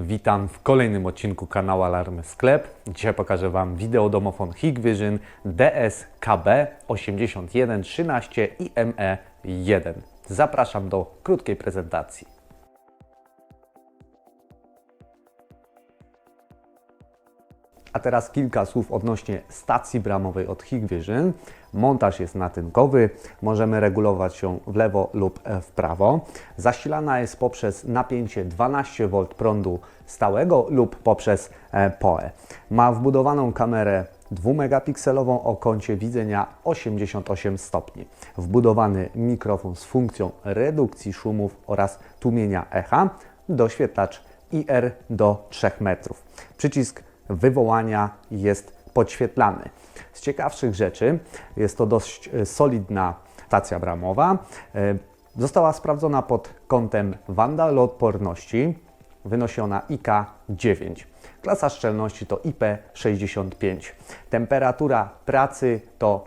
Witam w kolejnym odcinku kanału Alarmy Sklep. Dzisiaj pokażę Wam wideodomofon Hikvision DS-KB 8113 i ME1. Zapraszam do krótkiej prezentacji. A teraz kilka słów odnośnie stacji bramowej od Hikvision. Montaż jest natynkowy, możemy regulować ją w lewo lub w prawo. Zasilana jest poprzez napięcie 12V prądu stałego lub poprzez e, PoE. Ma wbudowaną kamerę 2-megapikselową o kącie widzenia 88 stopni. Wbudowany mikrofon z funkcją redukcji szumów oraz tłumienia echa, doświetlacz IR do 3 metrów. Przycisk wywołania jest podświetlany. Z ciekawszych rzeczy jest to dość e, solidna stacja bramowa. E, Została sprawdzona pod kątem wandaloodporności. Wynosi ona IK9. Klasa szczelności to IP65. Temperatura pracy to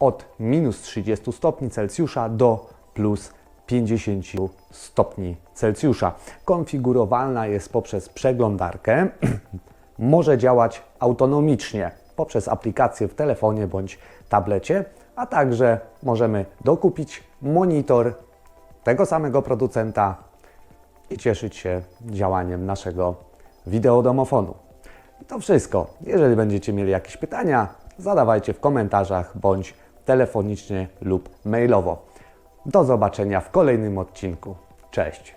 od minus 30 stopni Celsjusza do plus 50 stopni Celsjusza. Konfigurowalna jest poprzez przeglądarkę. Może działać autonomicznie poprzez aplikację w telefonie bądź tablecie, a także możemy dokupić monitor tego samego producenta i cieszyć się działaniem naszego wideodomofonu. I to wszystko. Jeżeli będziecie mieli jakieś pytania, zadawajcie w komentarzach bądź telefonicznie lub mailowo. Do zobaczenia w kolejnym odcinku. Cześć!